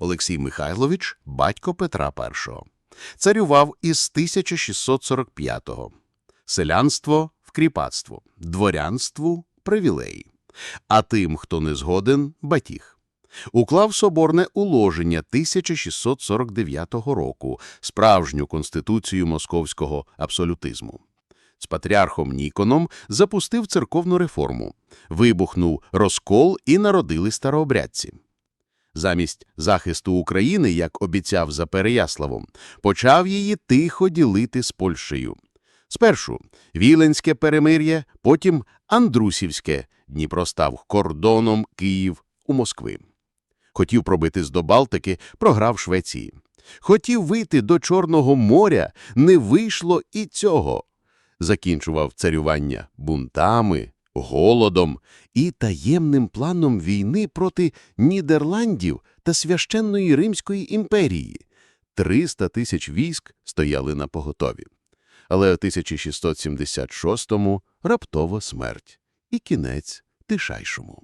Олексій Михайлович, батько Петра І. Царював із 1645-го. Селянство – в кріпацтво, дворянству – привілеї. А тим, хто не згоден – батіг. Уклав соборне уложення 1649 року, справжню конституцію московського абсолютизму. З патріархом Ніконом запустив церковну реформу. Вибухнув розкол і народили старообрядці. Замість захисту України, як обіцяв за Переяславом, почав її тихо ділити з Польщею. Спершу Віленське перемир'я, потім Андрусівське. Дніпро став кордоном Київ у Москви. Хотів пробитись до Балтики, програв Швеції. Хотів вийти до Чорного моря, не вийшло і цього. Закінчував царювання бунтами, голодом і таємним планом війни проти Нідерландів та священної Римської імперії. 300 тисяч військ стояли на поготові. Але у 1676-му раптово смерть і кінець Тишайшому.